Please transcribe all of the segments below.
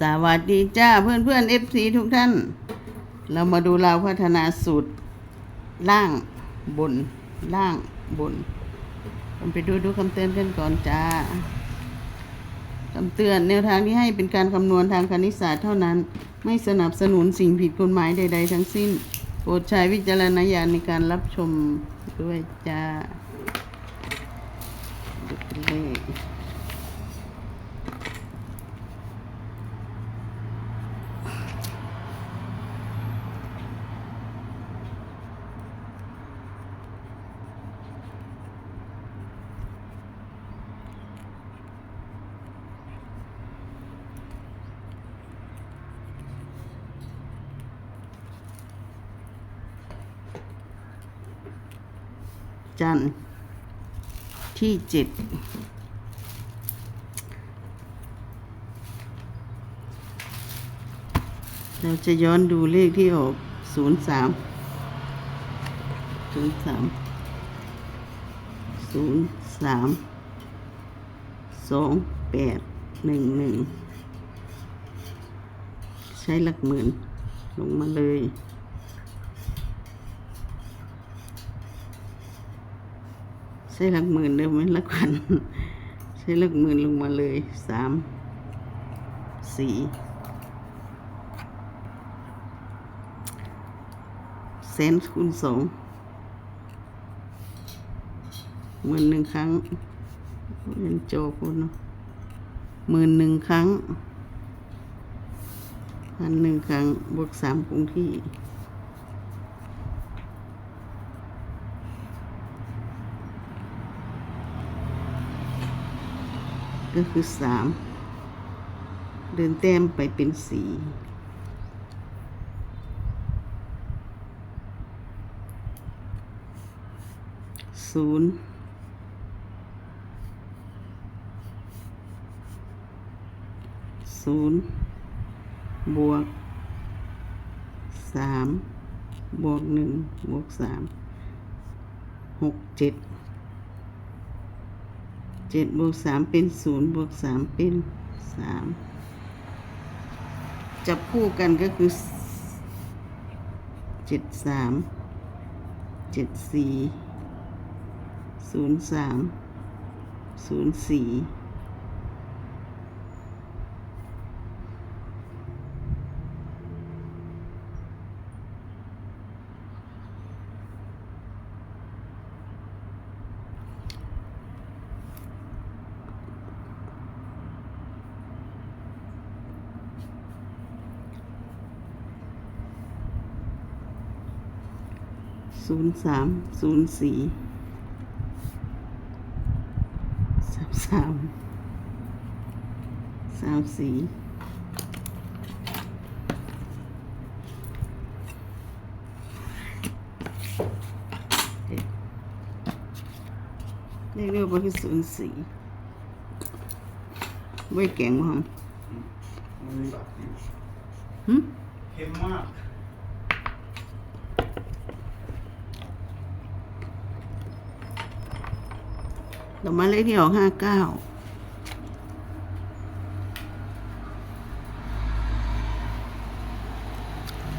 สวัสดีจ้าเพื่อนเพื่อนเอฟซีทุกท่าน เรามาดูเราพัฒนาสูตร ล่างบน ล่างบนผมไปดูดูคำเตือนกันก่อนจ้าคำเตือนแนวทางที่ให้เป็นการคำนวณทางคณิตศาสตร์เท่านั้น ไม่สนับสนุนสิ่งผิดกฎหมายใด ๆ ทั้งสิ้น โปรดใช้วิจารณญาณในการรับชมด้วยจ้าดูกันเลย จันทร์ที่เจ็ดเราจะย้อนดูเลขที่ออกศูนย์สามศูนย์สามศูนย์สามสองแปดหนึ่งหนึ่งใช้หลักหมื่นลงมาเลย ช้หลักหมื่นเดิมไหมหลักพัน ใช้หลักหมื่นลงมาเลยสามสี่แสนคูณสองหมื่นหนึ่งครั้งเป็นโจคุณเนาะหมื่นหนึ่งครั้งพันหนึ่งครั้งบวกสามคงที่ ก็คือสามเดินแต้มไปเป็นสี่ศูนย์ศูนย์บวกสามบวกหนึ่งบวกสามหกเจ็ด เจ็ดบวกสามเป็นศูนย์บวกสามเป็นสามจับคู่กันก็คือเจ็ดสามเจ็ดสี่ศูนย์สามศูนย์สี่ ศูนย์สามศูนย์สี่สามสามสามสี่เรียกเรียกว่าคือศูนย์สี่ไว้แกงมั้งหึเค็มมาก ดอม้เลขที่ออกห้าเก้า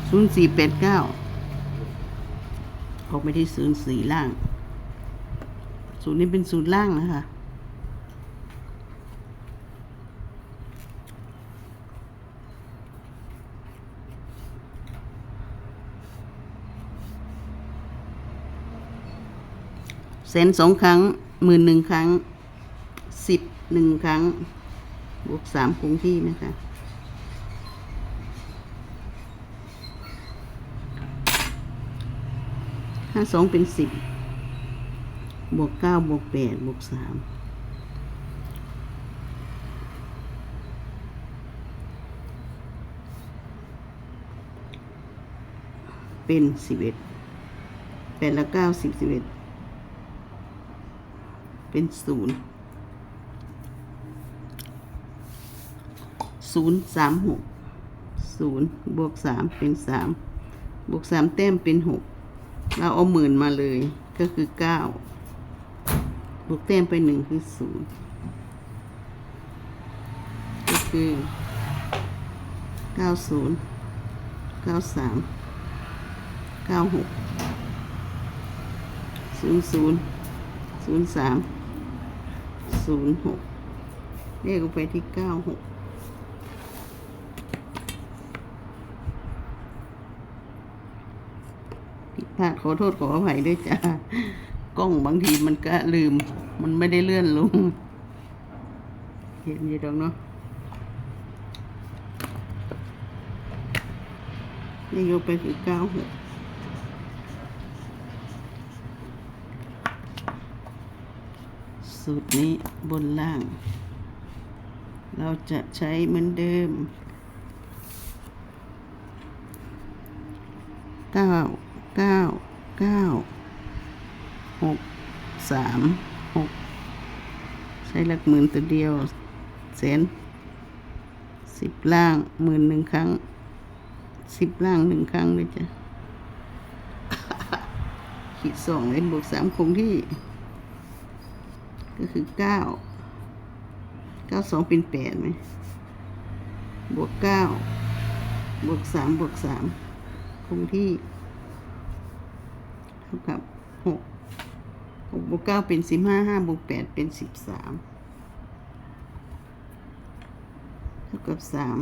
ศูนย์สี่แปดเก้าออกไปที่ศูนย์สี่ล่าง ศูนย์นี้เป็นศูนย์ล่างนะคะแสนสองครั้ง หมื่นหนึ่งครั้งสิบหนึ่งครั้ง บวกสามคงที่นะคะห้าสองเป็นสิบบวกเก้าบวกแปดบวกสามเป็นสิบเอ็ดแปดและเก้าสิบสิบเอ็ด เป็นศูนย์ศูนย์สามหกศูนย์บวกสามเป็นสามบวกสามแต้มเป็นหกเราเอาหมื่นมาเลยก็คือเก้าบวกแต้มไปหนึ่งคือศูนย์ก็คือเก้าศูนย์เก้าสามเก้าหกศูนย์ศูนย์ศูนย์สาม ศูนย์หกเลขออกไปที่เก้าหกผิดพลาดขอโทษขออภัยด้วยจ้ากล้องบางทีมันก็ลืม มันไม่ได้เลื่อนลง เห็นอยี่ดอกเนาะนี่ยกไปคือเก้าหก สูตรนี้บนล่าง เราจะใช้เหมือนเดิมเก้าเก้าเก้าหกสามหกใช้หลักหมื่นตัวเดียวแสนสิบล่างหมื่นหนึ่งครั้งสิบล่างหนึ่งครั้งเลยจ้ะขีดสองเล่นบวกสามคงที่ ก็คือเก้าเก้าสองเป็นแปดไหมบวกเก้าบวกสามบวกสามคงที่เท่ากับหกหกบวกเก้าเป็นสิบห้าห้าบวกแปดเป็นสิบสามเท่ากับสาม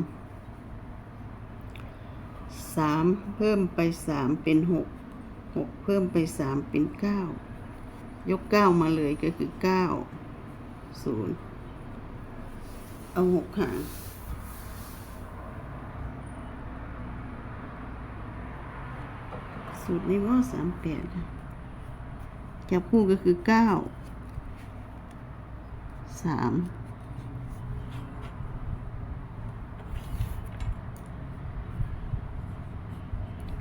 สามเพิ่มไปสามเป็นหกหกเพิ่มไปสามเป็นเก้า ยกเก้ามาเลยก็คือเก้าศูนย์เอาหกหางสูตรนี้ว่าสามแปดจับคู่ก็คือเก้าสาม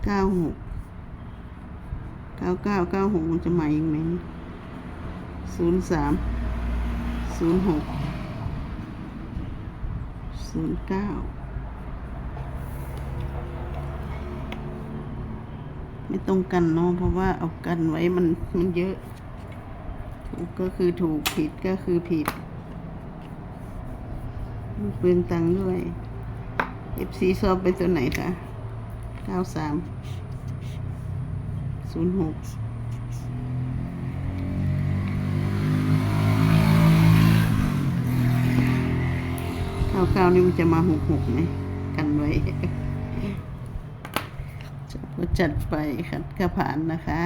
เก้าหกเก้าเก้าเก้าหกมันจะมาอีกไหม ศูนย์สามศูนย์หกศูนย์เก้าไม่ตรงกันเนาะเพราะว่าเอากันไว้มันมันเยอะ ถูกก็คือถูกผิดก็คือผิดมันเปลืองตังด้วย FC ชอบไปตัวไหนคะ 93 06 กเก้าเก้านี่มันจะมาหกหกไหมกันไว้ก็จัดไปขัดกระผานนะคะ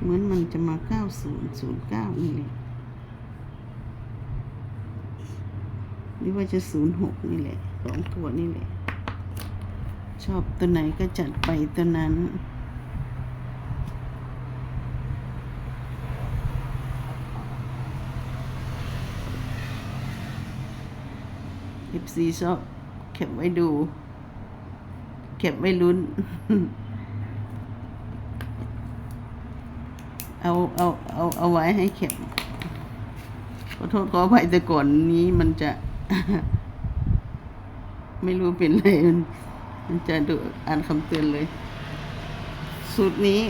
เหมือนมันจะมาเก้าศูนย์ศูนย์เก้านี่เลยหรือว่าจะศูนย์หกนี่แหละสองตัวนี่แหละ ชอบตัวไหนก็จัดไปตัวนั้น เอฟซีชอบเก็บไว้ดู เก็บไว้ลุ้น เอาเอาเอาเอาไว้ให้เก็บขอโทษขออภัยแต่ก่อนนี้มันจะ ไม่รู้เป็นอะไรมันมันจะดูอ่านคำเตือนเลย สูตรนี้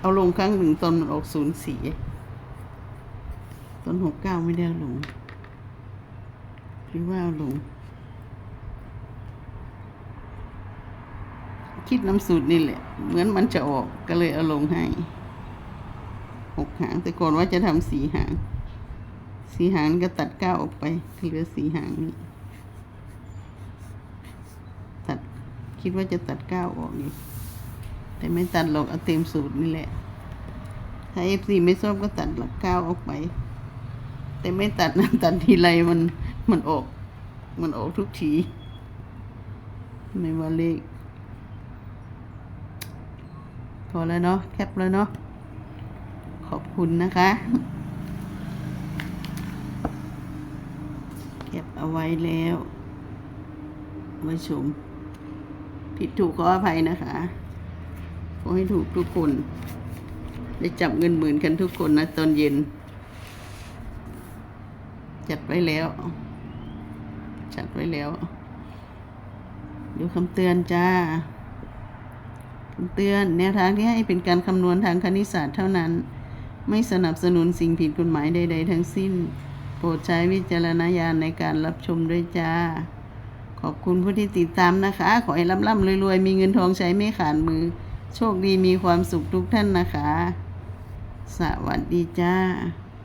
เอาลงครั้งหนึ่งตอนมันออกศูนย์สี่ตอนหกเก้าไม่ได้ลง รือว่าเอาลง คิดน้ำสูตรนี่แหละ เหมือนมันจะออกก็เลยเอาลงให้หกหาง แต่ก่อนว่าจะทำสีหาง สีหางก็ตัดเก้าออกไปเหลือสีหางนี่ตัดคิดว่าจะตัดเก้าออกนี่แต่ไม่ตัดหรอกเอาเต็มสูตรนี่แหละ ถ้าเอฟซีไม่ชอบก็ตัดหลักเก้าออกไป แต่ไม่ตัดนะตัดทีไรมัน มันออก มันออกทุกที ไม่ว่าเลข พอแล้วเนาะ แคปแล้วเนาะ ขอบคุณนะคะเก็บเอาไว้แล้วไว้ชม ผิดถูกขออภัยนะคะขอให้ถูกทุกคน ได้จับเงินหมื่นกันทุกคนนะตอนเย็นจัดไว้แล้ว จัดไว้แล้ว ดูคำเตือนจ้าคำเตือนแนวทางที่ให้เป็นการคำนวณทางคณิตศาสตร์เท่านั้น ไม่สนับสนุนสิ่งผิดกฎหมายใด ๆ ทั้งสิ้น โปรดใช้วิจารณญาณในการรับชมด้วยจ้า ขอบคุณผู้ที่ติดตามนะคะ ขอให้ร่ำๆรวยๆ มีเงินทองใช้ไม่ขาดมือ โชคดีมีความสุขทุกท่านนะคะ สวัสดีจ้า